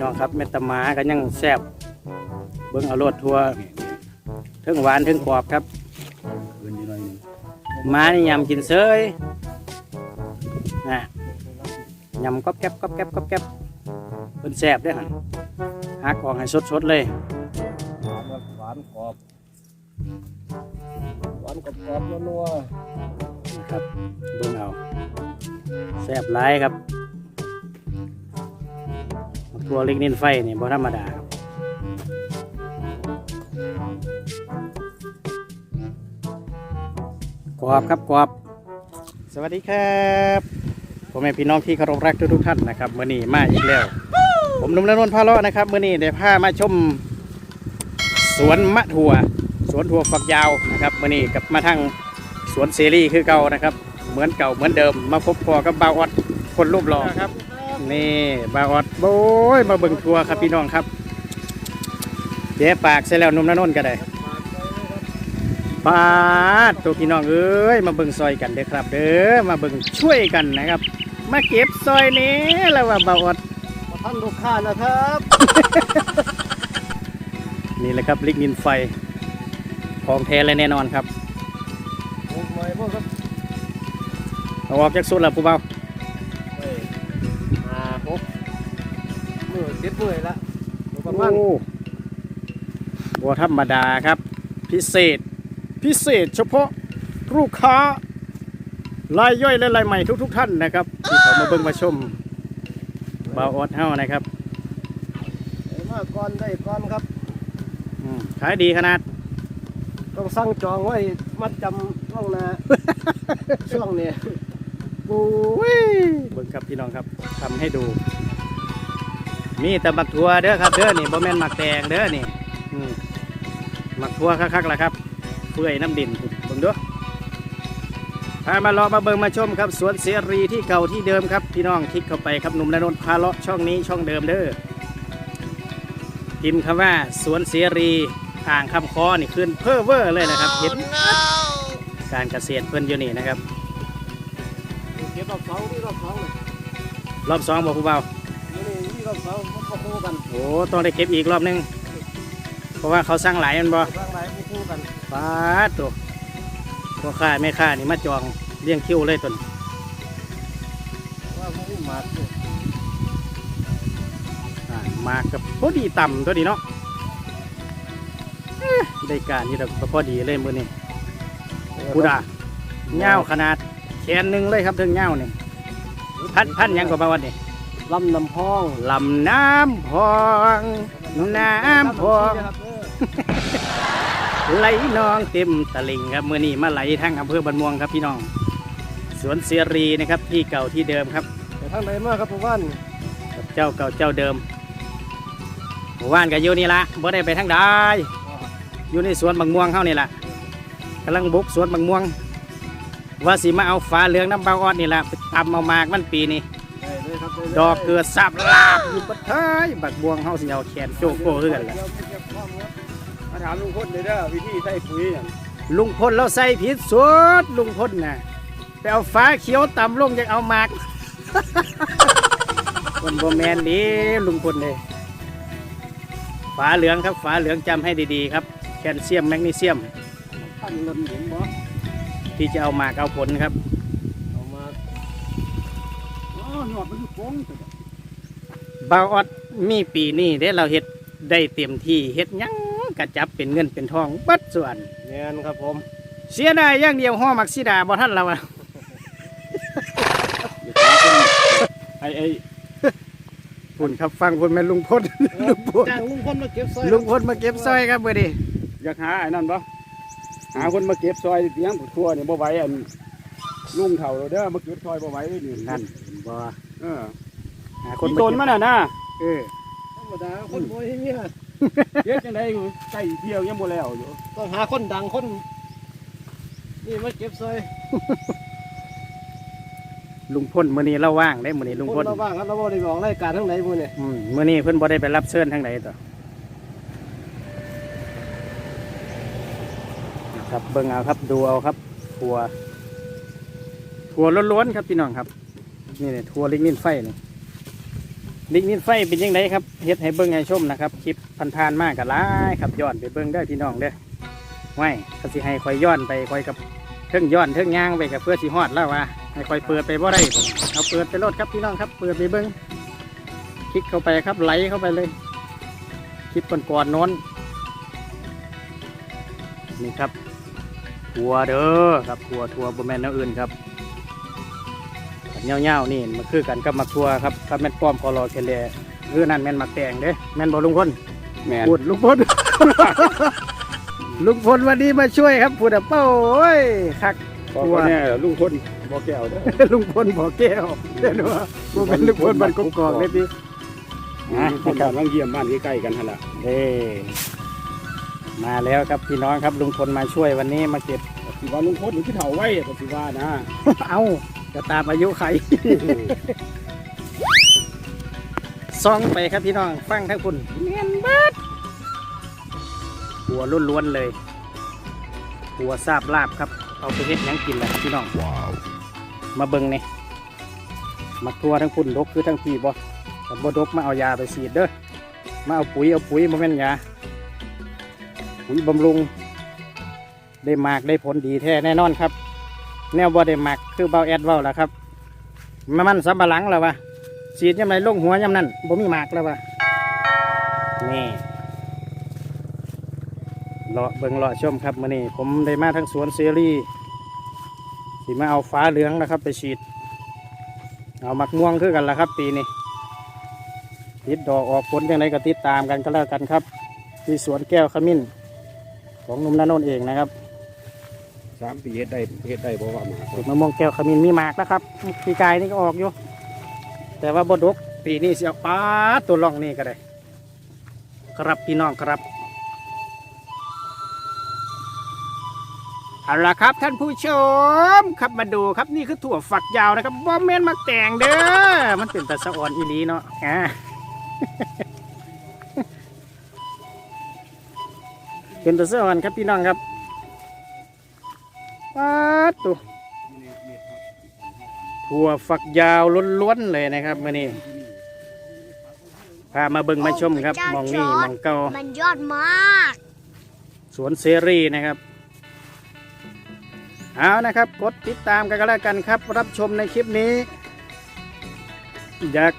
น้องครับเม็ดตะหมาก็ยังแซ่บเบิ่งเอารสทัวเทิงหวานเทิงกรอบครับเกินนิดหน่อยหนึงหมานี่ยำกินเซยนะยำก๊อบแก๊บก๊อบแก๊บก๊อบแก๊บเพิ่นแซ่บเด้อหั่นหักออกให้สดๆเลยหวานแบบหวานกรอบหวานกรอบกรอบๆนัวนะครับเบิ่งเอาแซ่บหลายครับ ตัวเล็กนินไฟนี่บ่ธรรมดาครับกรอบครับกรอบ สวัสดีครับผมแม่พี่น้องที่เคารพรักทุกๆท่านนะครับมื่อนี้มาอีกแล้ว ผมหนุ่มละนนท์พาเลาะนะครับมื่อนี้ได้พามาชม สวนมะถั่ว สวนถั่วฝักยาวนะครับมื่อนี้กลับมาทางสวนเซรีคือเก่านะครับ เหมือนเก่าเหมือนเดิมมาพบพอกับบาวออดคนรูปหล่อครับ นี่บาวออดโอ้ยมาเบิ่งทัวร์ครับพี่น้องครับเจ๊ปากเสร็จแล้วหนุ่มละนนท์ก็ได้ปาดตัวพี่น้องเอ้ยมาเบิ่งซอยกันเด้อครับ เด้อมาเบิ่งช่วยกันนะครับ มาเก็บซอยนี้แล้วว่าบาวออดมาท่านลูกค้านะครับ นี่แหละครับลิกนินไฟของแท้เลยแน่นอนครับโอ้ยไม่พวกครับเอาออกจากสุดแล้วผู้เบา มือเจ็ดมือละประมาณโอ้บัวธรรมดาครับ พิเศษ พิเศษเฉพาะลูกค้ารายย่อยและรายใหม่ทุกๆท่านนะครับที่เขามาเบิ่งมาชมบาวออดเฮานะครับเอ้ยมาก่อนได้ก่อนครับอืมขายดีขนาด ต้องสั่งจองไว้มัดจำล่วงหน้าช่วงนี้โอ้ยเบิ่งครับพี่น้องครับทำให้ดู มีแต่บักทัวเด้อครับเด้อนี่บ่แม่นหมักแตงเด้อนี่อืมหมักทัวคักๆล่ะครับเฟื่อยน้ำดินเบิ่งเด้อพามาเลาะมาเบิ่งมาชมครับ สวนเสรีที่เก่าที่เดิมครับ พี่น้องคลิกเข้าไปครับหนุ่มนนท์พาเลาะช่องนี้ช่องเดิมเด้อพิมพ์คำว่าสวนเสรีอ่างคำคอนี่ขึ้นเพ้อเวอร์เลยนะครับเห็นการเกษตรเพิ่นอยู่นี่นะครับเก็บรอบสองนี่รอบสองเลยรอบสองบอกผู้เบานี่นี่ร อบสองมันก็คู่กันโอ้ต้องได้เก็บอีกรอบหนึง เพราะว่าเขาสร้างหลายแมันบ่ร่างหลายคู่กันปาดตัวพ่อค้าแม่ค้านี่มาจองเลี้ยงคิวเลยตนว่าพวกนี้มาเนี่ยอ่ามากับพอดีต่ำตัวนี้เนาะเอ๊ะได้การนี่เราพอดีเลยมือนี่กูด่าเงาวขนาดแขนหนึ่งเลยครับถึงเงาวนี่พันพันหยังกว่าบาวันนี่ ลำน้ำพองลำน้ำพองน้ำพองไหลนองเต็มตลิ่งครับเมื่อนี้มาไหลทั้งอำเภอบันม่วงครับพี่น้อง สวนเสรีนะครับที่เก่าที่เดิมครับไปทางไหนมาครับผมว่านกับเจ้าเก่าเจ้าเดิมหมู่บ้านกับอยู่นี่ละบ่ได้ไปทางใดอยู่ในสวนบางม่วงเฮานี่ละกำลังบุกสวนบางม่วง ว่าสิมาเอาฟ้าเหลืองน้ำบางออดนี่ละไปตำเอามากมันปีนี้ได้เลยครับได้เลยดอกเกิดสับลาบอยู่บัดเทยบักบวงเฮาสิเอาแขนโจกโก้คือกันล่ะเดี๋ยวไปเก็บข้อมูลครับมาถามลุงพลเลยเด้อวิธีใส่ปุ๋ยเนี่ยลุงพลเราใส่ผิดสุดลุงพลน่ะไปเอาฟ้าเขียวต่ำลงจากเอามากมันบ่แมนดีลุงพลเลยฝาเหลืองครับฝาเหลืองจำให้ดีๆครับ แคลเซียมแมกนีเซียมท่านลนเห็นบ่ที่จะเอามากเอาผลครับเอามาอ๋อ หยอดมันอยู่โป้งบาวออดมีปีนี้เด้เราเฮ็ดได้เต็มที่เฮ็ดหยังกระจับเป็นเงินเป็นทองเบัดส่วน เนียนครับผมเสียดายอย่างเดียวห่อมักซิดาบ่ทันเราอะไอ้ไอ้คุณครับฟังคุณแม่นลุงพล ลุงพลจ้างลุงพลมาเก็บซอยลุงพลมาเก็บซอยครับเบอร์ดีอยากหาไอ้นั่นปะหาคนมาเก็บซอยเลี้ยงผู้ทั่วเนี่ยบ่ไหวอันลุงเถ่าเราเด้อมาเก็บซอยบ่ไหวนี่นั่น บ่เออหาคคนนมาตนเก็บมันน่ะนะเออธรรมดาคนรวยที่เนี่ยเก็บจังไดใกล้เที่ยวยังบ่แล้วอยู่ต้องหาคนดังคน นี่มาเก็บซอยลุงพลมื้อนี้เราว่างได้มื้อนี้ลุงพลเราบ้างครับเราบ่ได้บอกรายการทั้งไหนบุญเนี่ยอืมมื้อนี้เพิ่นบ่ได้ไปรับเชิญทางใดต่อครับเบิ่งเอาครับดูเอาครับทัวทัวล้วนๆครับพี่น้องครับ นี่เนี่ยทัวลิกนินไฟนี่ดิกนินไฟเป็นยังไงครับเฮ็ดให้เบิ้งให้ชมนะครับคลิปผ่านมากกับหลายครับย้อนไปเบิ้งได้พี่น้องเด้อไว้ก็สิให้คอยย้อนไปคอยกับเทิงย้อนเทิงย่างไปกับเพื่อสิฮอดแล้วว่าให้คอยเปิดไปบ่ได้เอาเปิดไปรถครับพี่น้องครับเปิดไปเบิ้งคลิกเข้าไปครับไหลเข้าไปเลย คลิปก่อนๆน้นนี่ครับทัวเด้อครับทัวทัวบแมนแนวอื่นครับ เงี้ยวๆนี่มันคือกันกับมักทัวครับกับแม่นป้อมคอรอเคเลคือนั่นแม่นมักแตงเด้แม่นบอลุงพลแม่นพูดลุงพลลุงพลวันนี้มาช่วยครับพูดอะเป้าโอ้ยคักพอคนเนี่ยลุงพลบ่แก้วเด้อลุงพลบ่อแก้วเด่นว่าบ่เป็นลุงพลบ้านกกอกเลยพี่นะคนบ้านวังเยี่ยมบ้านใกล้ๆกันหั่นล่ะเด้มาแล้วครับพี่น้องครับลุงพลมาช่วยวันนี้มาเก็บสิว่าลุงพลนี่คือเฒ่าไว้ก็สิว่านะ เอ้า จะตามอายุใคร ซองไปครับพี่น้องฟังทั้งคุณเนียนเบิดหัวล้วนๆเลย หัวซาบลาบครับ เอาไปเฮ็ดหยังกินแหละพี่น้อง มาเบิ่งนี่มักทัวทั้งคุณดกคือทั้งพี่บ่แต่บ่ดกมาเอายาไปฉีดเด้อ มาเอาปุ๋ยเอาปุ๋ยมาแม่นยา ปุ๋ยบำรุง ได้มากได้ผลดีแท้แน่นอนครับ แนวบ่ได้มักคือเบาแอดเว้าแล้วครับมามันสำปะหลังแล้ววะฉีดยำไรลงหัวยำนั่นบ่มีหมากแล้ววะนี่เลาะเบิ่งเลาะชมครับมื้อนี้ผมได้มาทั้งสวนเซรีสิมาเอาฟ้าเหลืองนะครับ ไปฉีด เอามักม่วงคือกันละครับ ปีนี้ติดดอกออกผลยังไงก็ติดตามกันก็แล้วกันครับ ที่สวนแก้วขมิ้นของนุ่มนาโนนเองนะครับ สามปีเฮ็ดได้เฮ็ดได้บ่ว่ามาปูมะม่วงแก้วขมิ้นมีหมากนะครับปีกายนี่ก็ออกอยู่ แต่ว่าบดกปีนี้เสียป้าตัวล่องนี่ก็ได้ ครับพี่น้องครับเอาละครับท่านผู้ชมครับมาดูครับนี่คือถั่วฝักยาวนะครับบ่แม่นมักแต่งเด้อมันเป็นตะสะอ่อนอีลีเนาะอ่าเป็นตะสะอ่อนครับพี่น้องครับ ป้าดตัวถั่วฝักยาวล้วนๆเลยนะครับมื่อนี้พามาเบิ่งมาชมครับมองนี่มองเก่ามันยอดมาก สวนเสรีนะครับ เอานะครับ กดติดตามกันก็แล้วกันครับ รับชมในคลิปนี้ อยาก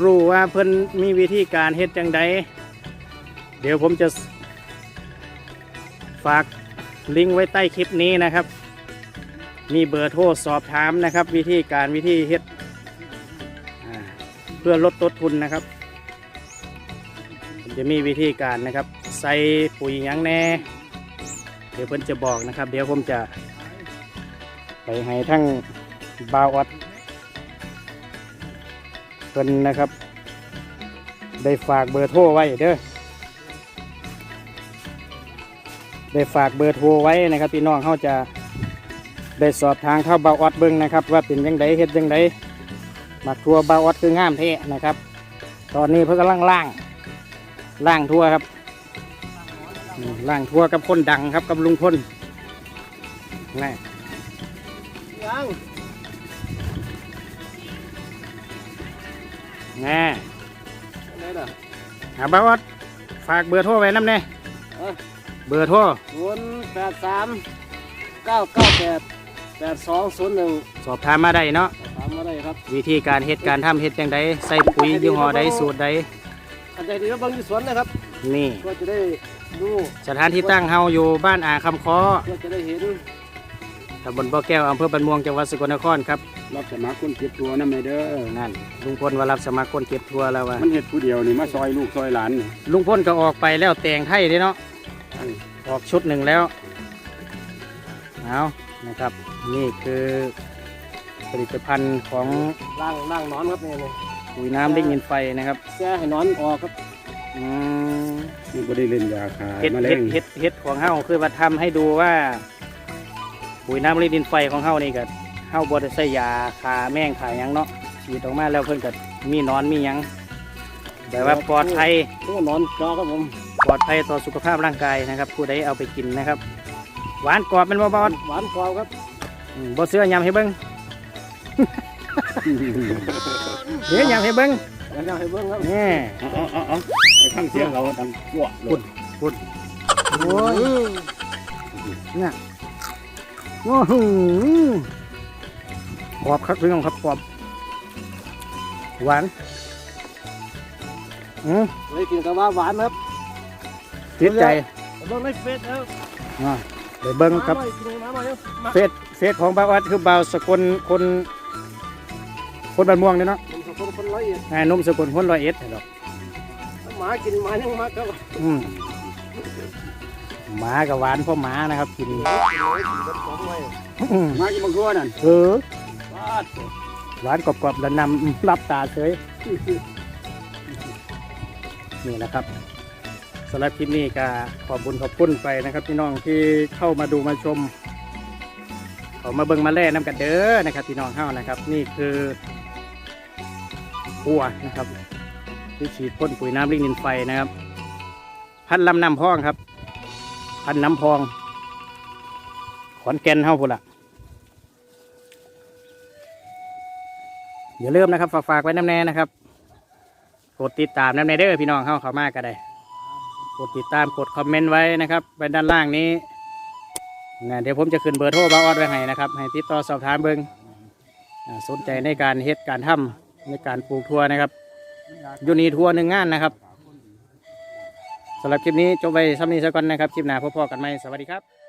รู้ว่าเพิ่นมีวิธีการเฮ็ดจังใดเดี๋ยวผมจะฝาก ลิงก์ไว้ใต้คลิปนี้นะครับ มีเบอร์โทรสอบถามนะครับ วิธีการวิธีเฮ็ดเพื่อลดต้นทุนนะครับ จะมีวิธีการนะครับ ใส่ปุ๋ยยังแน่ เดี๋ยวเพิ่นจะบอกนะครับ เดี๋ยวผมจะ ไปให้ทั้งบาวอดเพิ่นนะครับ ได้ฝากเบอร์โทรไว้เด้อ ได้ฝากเบอร์โทรไว้นะครับพี่น้องเขาจะได้สอบทางเข้าเบาออดเบิ้งนะครับ ว่าเป็นยังไงเฮ็ดยังไงมาทัวเบาออดคืองามเท่นะครับ ตอนนี้เพิ่งกำลังล่างล่างทัวครับอืมล่างทัวกับคนดังครับกับลุงพลนี่ยังแน่ไหนล่ะหาเบาออดฝากเบอร์โทรไว้น้ำแน่เออเบอร์โทรศูนย์แปดสามเก้าเก้าแปดแปดสองศูนย์หนึ่งสอบถามมาได้เนาะถามมาได้ครับวิธีการเฮ็ดการทำเฮ็ดยังไงใส่ปุ๋ยยี่ห้อใดสูตรใดอันใดดีก็เบังที่สวนนะครับนี่เพื่อจะได้ดูสถานที่ตั้งเฮาอยู่บ้านอ่างคำคอเพื่อจะได้เห็นตำบลบ่อแก้วอำเภอบันม่วงจังหวัดสกลนครครับรับสมัครคนเก็บตัวนำเด้อนั่นลุงพลว่ารับสมัครคนเก็บทัวร์แล้วว่ามันเฮ็ดผู้เดียวนี่มาซอยลูกซอยหลานนี่ลุงพลก็ออกไปแล้วแต่งไทยเด้เนาะ ออกชุดหนึ่งแล้วเอานะครับ นี่คือผลิตภัณฑ์ของล่างล่างนอนครับเนี่ยปุ๋ยน้ำเด้งยินไฟนะครับแช่ให้นอนออกครับอืมนี่บ่ได้เล่นยาคาเฮ็ดแมลเฮ็ดงเฮ็ดเฮ็ดของเฮาคือว่าทำให้ดูว่า ปุ๋ยน้ำเด้งยินไฟของเฮานี่ก็เฮาบ่ได้ใส่ยาฆ่าแมงฆ่าหยังเนาะฉีดออกมาแล้วเพิ่นก็มีหนอนมีหยัง แต่ว่าปลอดภัยตัวนอนจอครับผม ปลอดภัยต่อสุขภาพร่างกายนะครับ ผู้ใดเอาไปกินนะครับ หวานกรอบเป็นบ่บอดหวานกรอบครับอืมบ่เสื้อยำให้เบิ้งเดี๋ยวยำให้เบิ้งเดี๋ยวจะให้เบิ่งครับนี่เอาเอาเอาเอาไปฟังเสียงเราดังกวเลยโอ้ยเนี่ยโอ้โหกรอบครับพี่น้องครับกรอบหวานอืมเลยกินกับว่าหวานครับ ติดใจเบิ่งในเฟซแล้วอ่าไปเบิ้งครับมาหน่อยกินมาหน่อยมาเฟซเฟซของบ่าวอัดคือบ่าวสกลคน คนบ้านม่วงเนี่ยเนาะผมสองคนคนร้อยเอ็ดนายหนุ่มสกลคนร้อยเอ็ดเนาะหมากินหมายังมาครับอืมหมากับหวานพ่อหมานะครับกินอืมมากินมังกรนั่นเออปาดหวานกรอบๆแล้วนำรับตาเฉยนี่นะครับ สำหรับคลิปนี้ก็ขอบคุญขอบคุณไปนะครับพี่น้องที่เข้ามาดูมาชมเขามาเบิ่งมาแล่น้ำกันเด้อนะครับพี่น้องเข้านะครับ นี่คือปัวนะครับที่ฉีดพ่นปุ๋ยน้ำลิงนินไฟนะครับ พันลำน้ำพองครับ พันน้ำพอง ขอนแก่นเฮาพุ่นละอย่าลืมนะครับฝากฝากไว้น้ำแน่นะครับกดติดตามน้ำแน่เด้อพี่น้องเข้าเขามากก็ได้ก ดติดตามกดคอมเมนต์ไว้นะครับไปด้านล่างนี้นะเดี๋ยวผมจะขึ้นเบอร์โทรบ้าออดไว้ให้นะครับ ให้ติดต่อสอบถามเบิงอ่าสนใจในการเฮ็ดการทำในการปลูกทั่วนะครับอยู่นี่ทั่วหนึ่งงานนะครับสำหรับคลิปนี้จบไปซ้ำนี้ซะก่อนนะครับ คลิปหน้าพบๆกันไหมสวัสดีครับ